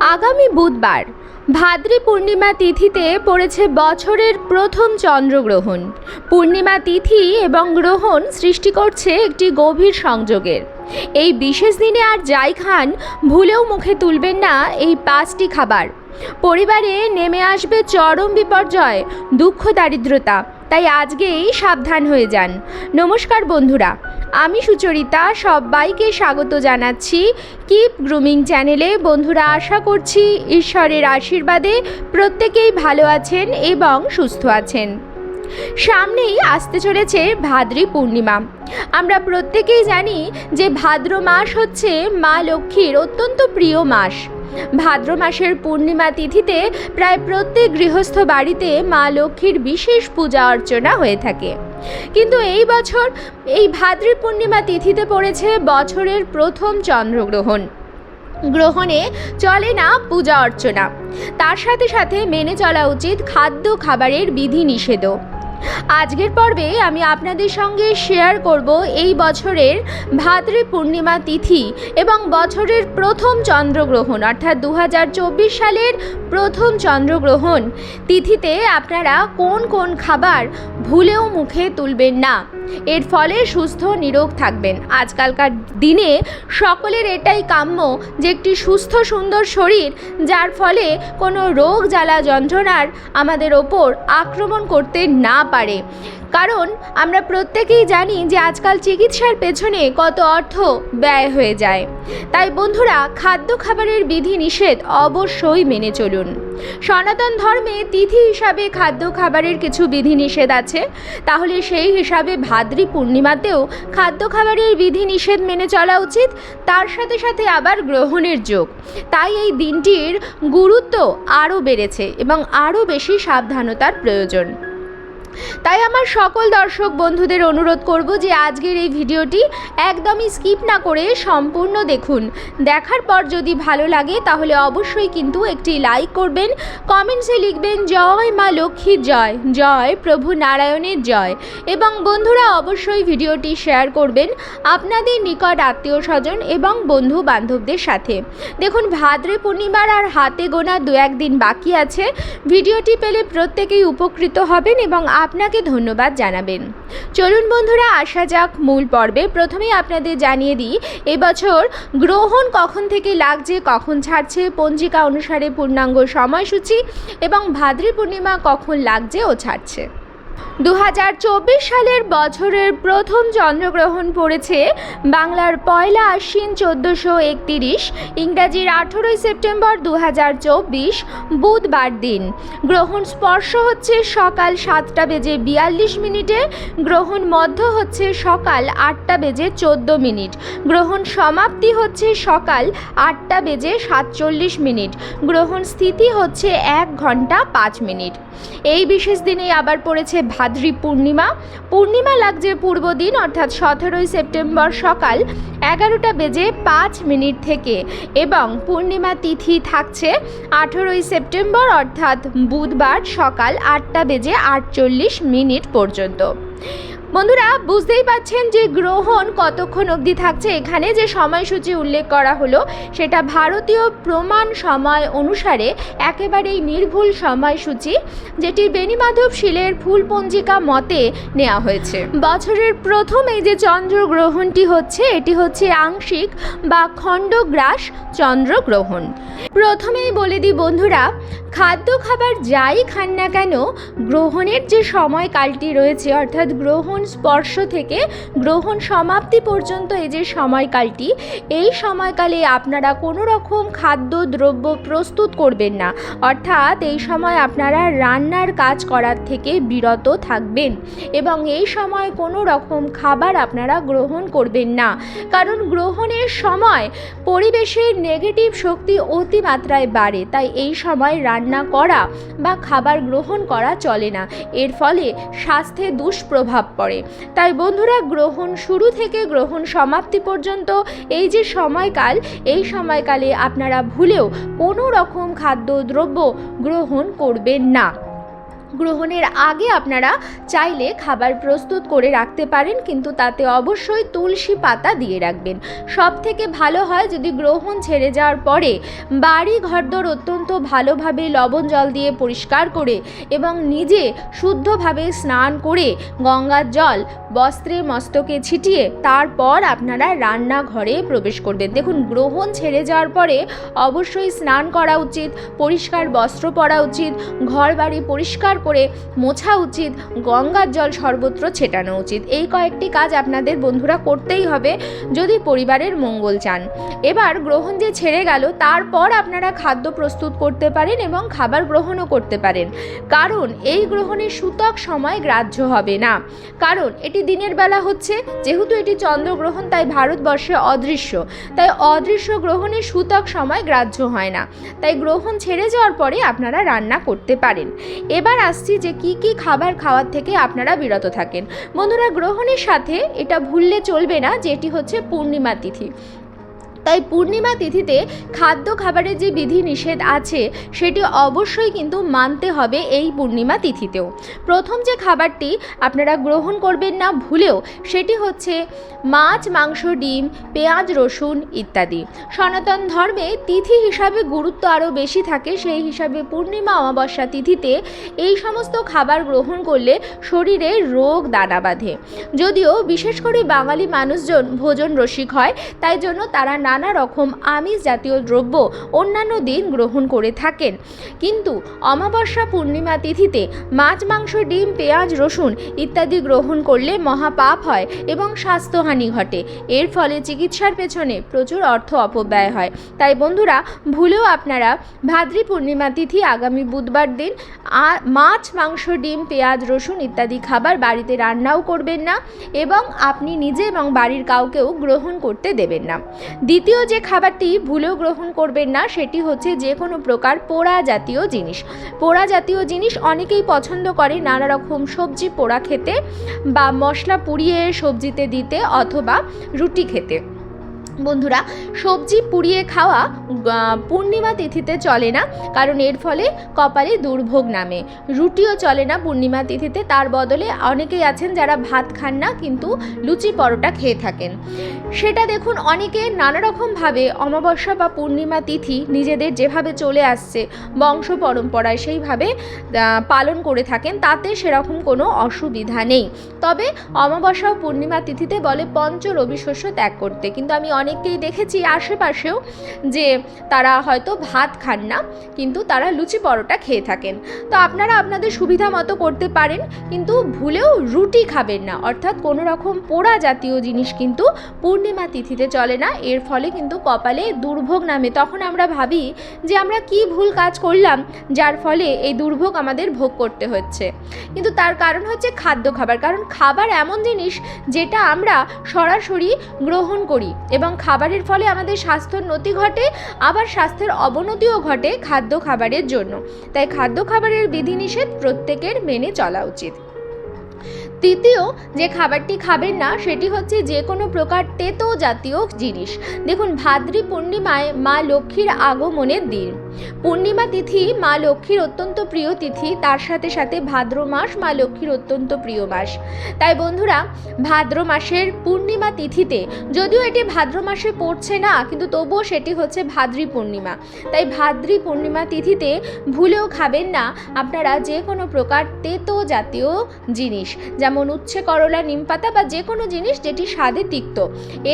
আগামী বুধবার ভাদ্রী পূর্ণিমা তিথিতে পড়েছে বছরের প্রথম চন্দ্রগ্রহণ। পূর্ণিমা তিথি এবং গ্রহণ সৃষ্টি করছে একটি গভীর সংযোগের। এই বিশেষ দিনে আর যাই খান ভুলেও মুখে তুলবেন না এই পাঁচটি খাবার। পরিবারে নেমে আসবে চরম বিপর্যয়, দুঃখ, দারিদ্রতা। তাই আজকেই সাবধান হয়ে যান। নমস্কার বন্ধুরা আমি সুচরিতা, সবাইকে স্বাগত জানাচ্ছি কিপ গ্রুমিং চ্যানেলে বন্ধুরা, আশা করছি ঈশ্বরের আশীর্বাদে প্রত্যেকেই ভালো আছেন এবং সুস্থ আছেন। সামনেই আসতে চলেছে ভাদ্রী পূর্ণিমা। আমরা প্রত্যেকেই জানি যে ভাদ্র মাস হচ্ছে মা লক্ষ্মীর অত্যন্ত প্রিয় মাস। ভাদ্র মাসের পূর্ণিমা তিথিতে প্রায় প্রত্যেক গৃহস্থ বাড়িতে মা লক্ষ্মীর বিশেষ পূজা অর্চনা হয়ে থাকে। কিন্তু এই বছর, এই ভাদ্র পূর্ণিমা তিথিতে পড়েছে বছরের প্রথম চন্দ্রগ্রহণ। গ্রহণে চলে না পূজা অর্চনা। তার সাথে সাথে মেনে চলা উচিত খাদ্য খাবারের বিধি নিষেধও। আজকের পর্বে আমি আপনাদের সঙ্গে শেয়ার করব এই বছরের ভাদ্রী পূর্ণিমা তিথি এবং বছরের প্রথম চন্দ্রগ্রহণ, অর্থাৎ দু হাজার চব্বিশ সালের প্রথম চন্দ্রগ্রহণ। তিথিতে আপনারা কোন কোন খাবার ভুলেও মুখে তুলবেন না। এর ফলে সুস্থ নিরোগ থাকবেন। আজকালকার দিনে সকলের এটাই কাম্য যে একটি সুস্থ, সুন্দর শরীর, যার ফলে কোনো রোগ, জ্বালা, যন্ত্রণার আমাদের ওপর আক্রমণ করতে না পারে। কারণ আমরা প্রত্যেকেই জানি যে আজকাল চিকিৎসার পেছনে কত অর্থ ব্যয় হয়ে যায়। তাই বন্ধুরা, খাদ্য খাবারের বিধি নিষেধ অবশ্যই মেনে চলুন। সনাতন ধর্মে তিথি হিসাবে খাদ্য খাবারের কিছু বিধি নিষেধ আছে। তাহলে সেই হিসাবে ভাদ্রী পূর্ণিমাতেও খাদ্য খাবারের বিধি নিষেধ মেনে চলা উচিত। তার সাথে সাথে আবার গ্রহণের যোগ। তাই এই দিনটির গুরুত্ব আরও বেড়েছে এবং আরও বেশি সাবধানতার প্রয়োজন। তাই আমার সকল দর্শক বন্ধুদের অনুরোধ করব যে আজকের এই ভিডিওটি একদমই স্কিপ না করে সম্পূর্ণ দেখুন। দেখার পর যদি ভালো লাগে তাহলে অবশ্যই কিন্তু একটি লাইক করবেন, কমেন্টসে লিখবেন, জয় মা লক্ষ্মীর জয় জয় প্রভু নারায়ণের জয়। এবং বন্ধুরা অবশ্যই ভিডিওটি শেয়ার করবেন আপনাদের নিকট আত্মীয় স্বজন এবং বন্ধু বান্ধবদের সাথে। দেখুন, ভাদ্রে পূর্ণিমার আর হাতে গোনা দু একদিন বাকি আছে। ভিডিওটি পেলে প্রত্যেকেই উপকৃত হবেন এবং আপনাকে ধন্যবাদ জানাবেন। চলুন বন্ধুরা, আসা যাক মূল পর্বে। প্রথমেই আপনাদের জানিয়ে দিই, এবছর গ্রহণ কখন থেকে লাগছে, কখন ছাড়ছে, পঞ্জিকা অনুসারে পূর্ণাঙ্গ সময়সূচি এবং ভাদ্রী পূর্ণিমা কখন লাগছে ও ছাড়ছে। দু হাজার চব্বিশ সালের বছরের প্রথম চন্দ্রগ্রহণ পড়েছে বাংলার পয়লা আশ্বিন চোদ্দোশো একতিরিশ, ইংরাজির আঠেরোই সেপ্টেম্বর দু হাজার চব্বিশ, বুধবার দিন। গ্রহণ স্পর্শ হচ্ছে সকাল সাতটা বেজে বিয়াল্লিশ মিনিটে, গ্রহণ মধ্য হচ্ছে সকাল আটটা বেজে চোদ্দ মিনিট। গ্রহণ সমাপ্তি হচ্ছে সকাল আটটা বেজে সাতচল্লিশ মিনিট। গ্রহণ স্থিতি হচ্ছে এক ঘণ্টা পাঁচ মিনিট। এই বিশেষ দিনে আবার পড়েছে ভাদ্রী পূর্ণিমা। পূর্ণিমা লাগছে পূর্ব দিন, অর্থাৎ সতেরোই সেপ্টেম্বর সকাল এগারোটা বেজে পাঁচ মিনিট থেকে। এবং পূর্ণিমা তিথি থাকছে আঠেরোই সেপ্টেম্বর, অর্থাৎ বুধবার সকাল আটটা বেজে আটচল্লিশ মিনিট পর্যন্ত। বন্ধুরা, বুঝতেই পাচ্ছেন যে গ্রহণ কতক্ষণ অবধি থাকছে? এখানে যে সময়সূচি উল্লেখ করা হলো, সেটা ভারতীয় প্রমাণ সময় অনুসারে একেবারেই নির্ভুল সময়সূচি, যেটি বেণীমাধব শিলের ফুলপঞ্জিকা মতে নেওয়া হয়েছে। বছরের প্রথম এই যে চন্দ্রগ্রহণটি হচ্ছে, এটি হচ্ছে আংশিক বা খণ্ডগ্রাস চন্দ্রগ্রহণ। প্রথমেই বলে দিই বন্ধুরা, খাদ্য খাবার যাই খান না কেন, গ্রহণের যে সময়কালটি রয়েছে, অর্থাৎ গ্রহণ স্পর্শ থেকে গ্রহণ সমাপ্তি পর্যন্ত এই যে সময়কালটি, এই সময়কালে আপনারা কোনো রকম খাদ্য, দ্রব্য প্রস্তুত করবেন না। অর্থাৎ এই সময় আপনারা রান্নার কাজ করার থেকে বিরত থাকবেন এবং এই সময় কোনো রকম খাবার আপনারা গ্রহণ করবেন না। কারণ গ্রহণের সময় পরিবেশের নেগেটিভ শক্তি অতিমাত্রায় বাড়ে, তাই এই সময় রান্না করা বা খাবার গ্রহণ করা চলে না। এর ফলে স্বাস্থ্যে দুষ্প্রভাব পড়ে। তাই বন্ধুরা, গ্রহণ শুরু থেকে গ্রহণ সমাপ্তি পর্যন্ত এই যে সময়কাল, এই সময়কালে আপনারা ভুলেও কোনো রকম খাদ্য দ্রব্য গ্রহণ করবেন না। গ্রহণের আগে আপনারা চাইলে খাবার প্রস্তুত করে রাখতে পারেন, কিন্তু তাতে অবশ্যই তুলসী পাতা দিয়ে রাখবেন। সব থেকে ভালো হয় যদি গ্রহণ ছেড়ে যাওয়ার পরে বাড়ি ঘরদোর অত্যন্ত ভালোভাবে লবণ জল দিয়ে পরিষ্কার করে এবং নিজে শুদ্ধভাবে স্নান করে গঙ্গার জল, বস্ত্রে মস্তকে ছিটিয়ে তারপর আপনারা রান্নাঘরে প্রবেশ করবেন। দেখুন, গ্রহণ ছেড়ে যাওয়ার পরে অবশ্যই স্নান করা উচিত, পরিষ্কার বস্ত্র পরা উচিত ঘর বাড়ি পরিষ্কার করে মোছা উচিত, গঙ্গার জল সর্বত্র ছেটানো উচিত। এই কয়েকটি কাজ আপনাদের বন্ধুরা করতেই হবে যদি পরিবারের মঙ্গল চান। এবার গ্রহণ যে ছেড়ে গেল, তারপর আপনারা খাদ্য প্রস্তুত করতে পারেন এবং খাবার গ্রহণও করতে পারেন। কারণ এই গ্রহণের সূতক সময় গ্রাহ্য হবে না। কারণ এটি দিনের বেলা হচ্ছে, যেহেতু এটি চন্দ্রগ্রহণ, তাই ভারতবর্ষে অদৃশ্য। তাই অদৃশ্য গ্রহণের সূতক সময় গ্রাহ্য হয় না। তাই গ্রহণ ছেড়ে যাওয়ার পরে আপনারা রান্না করতে পারেন। এবার আসছি যে কি কি খাবার খাওয়ার থেকে আপনারা বিরত থাকেন। বন্ধুরা, গ্রহণের সাথে এটা ভুললে চলবে না যে এটি হচ্ছে পূর্ণিমা তিথি। তাই পূর্ণিমা তিথিতে খাদ্য খাবারের যে বিধি নিষেধ আছে, সেটি অবশ্যই কিন্তু মানতে হবে এই পূর্ণিমা তিথিতেও। প্রথম যে খাবারটি আপনারা গ্রহণ করবেন না ভুলেও, সেটি হচ্ছে মাছ, মাংস, ডিম, পেঁয়াজ, রসুন ইত্যাদি। সনাতন ধর্মে তিথি হিসাবে গুরুত্ব আরও বেশি থাকে, সেই হিসাবে পূর্ণিমা অমাবস্যা তিথিতে এই সমস্ত খাবার গ্রহণ করলে শরীরে রোগ দানা বাঁধে। যদিও বিশেষ করে বাঙালি মানুষজন ভোজন রসিক হয়, তাই জন্য তারা নানা রকম আমিষ জাতীয় দ্রব্য অন্যান্য দিন গ্রহণ করে থাকেন। কিন্তু অমাবস্যা পূর্ণিমা তিথিতে মাছ, মাংস, ডিম, পেঁয়াজ, রসুন ইত্যাদি গ্রহণ করলে মহাপাপ হয় এবং স্বাস্থ্যহানি ঘটে। এর ফলে চিকিৎসার পেছনে প্রচুর অর্থ অপব্যয় হয়। তাই বন্ধুরা, ভুলেও আপনারা ভাদ্রি পূর্ণিমা তিথি আগামী বুধবার দিন মাছ, মাংস, ডিম, পেঁয়াজ, রসুন ইত্যাদি খাবার বাড়িতে রান্নাও করবেন না এবং আপনি নিজে এবং বাড়ির কাউকেও গ্রহণ করতে দেবেন না। দ্বিতীয় যে খাবারটি ভুলেও গ্রহণ করবেন না, সেটি হচ্ছে যে কোনো প্রকার পোড়া জাতীয় জিনিস। পোড়া জাতীয় জিনিস অনেকেই পছন্দ করে নানা রকম সবজি পোড়া খেতে বা মশলা পুড়িয়ে সবজিতে দিতে অথবা রুটি খেতে। বন্ধুরা, সবজি পুড়িয়ে খাওয়া পূর্ণিমা তিথিতে চলে না, কারণ এর ফলে কপালে দুর্ভোগ নামে। রুটিও চলে না পূর্ণিমা তিথিতে, তার বদলে অনেকেই আছেন যারা ভাত খান না, কিন্তু লুচি পরোটা খেয়ে থাকেন। সেটা দেখুন, অনেকে নানা রকমভাবে অমাবস্যা বা পূর্ণিমা তিথি নিজেদের যেভাবে চলে আসছে, বংশ পরম্পরায় সেইভাবে পালন করে থাকেন, তাতে সেরকম কোনো অসুবিধা নেই। তবে অমাবস্যা ও পূর্ণিমা তিথিতে বলে পঞ্চ রবি শস্য ত্যাগ করতে, কিন্তু আমি অনেককেই দেখেছি আশেপাশেও যে তারা হয়তো ভাত খান না, কিন্তু তারা লুচি পরোটা খেয়ে থাকেন। তো আপনারা আপনাদের সুবিধা মতো করতে পারেন, কিন্তু ভুলেও রুটি খাবেন না। অর্থাৎ কোনো রকম পোড়া জাতীয় জিনিস কিন্তু পূর্ণিমা তিথিতে চলে না, এর ফলে কিন্তু কপালে দুর্ভোগ নামে। তখন আমরা ভাবি যে আমরা কি ভুল কাজ করলাম, যার ফলে এই দুর্ভোগ আমাদের ভোগ করতে হচ্ছে। কিন্তু তার কারণ হচ্ছে খাদ্য খাবার। কারণ খাবার এমন জিনিস যেটা আমরা সরাসরি গ্রহণ করি এবং খাবারের ফলে আমাদের স্বাস্থ্যর নতি ঘটে, আবার স্বাস্থ্যের অবনতিও ঘটে খাদ্য খাবারের জন্য। তাই খাদ্য খাবারের বিধিনিষেধ প্রত্যেকের মেনে চলা উচিত। তৃতীয়, যে খাবারটি খাবেন না, সেটি হচ্ছে যে কোনো প্রকার তেতো জাতীয় জিনিস। দেখুন, ভাদ্রি পূর্ণিমায় মা লক্ষ্মীর আগমনের দিন। পূর্ণিমা তিথি মা লক্ষ্মীর অত্যন্ত প্রিয় তিথি, তার সাথে সাথে ভাদ্র মাস মা লক্ষ্মীর অত্যন্ত প্রিয় মাস। তাই বন্ধুরা, ভাদ্র মাসের পূর্ণিমা তিথিতে যদিও এটি ভাদ্র মাসে পড়ছে না, কিন্তু তবুও সেটি হচ্ছে ভাদ্রি পূর্ণিমা। তাই ভাদ্রি পূর্ণিমা তিথিতে ভুলেও খাবেন না আপনারা যে কোনো প্রকার তেতো জাতীয় জিনিস, যেমন উচ্ছে, করলা, নিমপাতা বা যে কোনো জিনিস যেটি স্বাদে তিক্ত।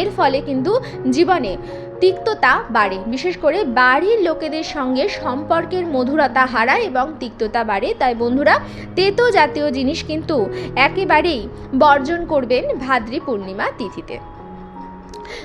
এর ফলে কিন্তু জীবনে তিক্ততা বাড়ে, বিশেষ করে বাড়ির লোকেদের সঙ্গে সম্পর্কের মধুরতা হারায় এবং তিক্ততা বাড়ে। তাই বন্ধুরা, তেতো জাতীয় জিনিস কিন্তু একেবারেই বর্জন করবেন ভাদ্রী পূর্ণিমা তিথিতে।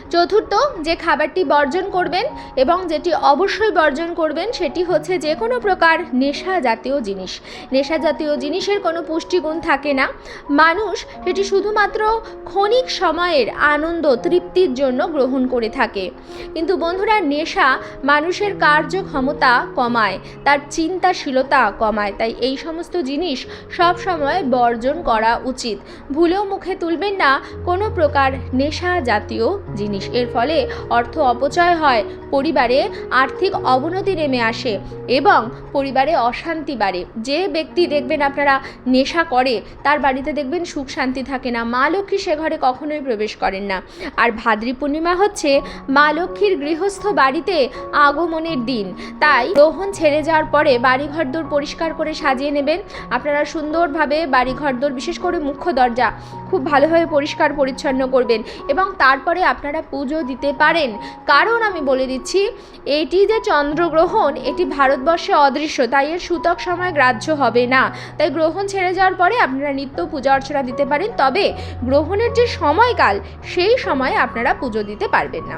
চতুর্থ, যে খাবারটি বর্জন করবেন এবং যেটি অবশ্যই বর্জন করবেন, সেটি হচ্ছে যে কোনো প্রকার নেশা জাতীয় জিনিস। নেশা জাতীয় জিনিসের কোনো পুষ্টিগুণ থাকে না। মানুষ সেটি শুধুমাত্র ক্ষণিক সময়ের আনন্দ, তৃপ্তির জন্য গ্রহণ করে থাকে। কিন্তু বন্ধুরা, নেশা মানুষের কার্যক্ষমতা কমায়, তার চিন্তাশীলতা কমায়, তাই এই সমস্ত জিনিস সব সময় বর্জন করা উচিত। ভুলেও মুখে তুলবেন না, কোনো প্রকার নেশা জাতীয় জিনিস। এর ফলে অর্থ অপচয় হয়, পরিবারে আর্থিক অবনতি নেমে আসে এবং পরিবারে অশান্তি বাড়ে। যে ব্যক্তি দেখবেন আপনারা নেশা করে, তার বাড়িতে দেখবেন সুখ শান্তি থাকে না। মা লক্ষ্মী সে ঘরে কখনোই প্রবেশ করেন না। আর ভাদ্রী পূর্ণিমা হচ্ছে মা লক্ষ্মীর গৃহস্থ বাড়িতে আগমনের দিন। তাই গ্রহণ ছেড়ে যাওয়ার পরে বাড়ি ঘরদোর পরিষ্কার করে সাজিয়ে নেবেন। আপনারা সুন্দরভাবে বাড়ি ঘরদোর বিশেষ করে মুখ্য দরজা, খুব ভালোভাবে পরিষ্কার পরিচ্ছন্ন করবেন এবং তারপরে আপনারা পুজো দিতে পারেন। কারণ আমি বলে দিচ্ছি, এটি যে চন্দ্রগ্রহণ, এটি ভারতবর্ষে অদৃশ্য, তাই এর সূতক সময় গ্রাহ্য হবে না। তাই গ্রহণ ছেড়ে যাওয়ার পরে আপনারা নিত্য পূজা অর্চনা দিতে পারেন, তবে গ্রহণের যে সময়কাল, সেই সময়ে আপনারা পুজো দিতে পারবেন না।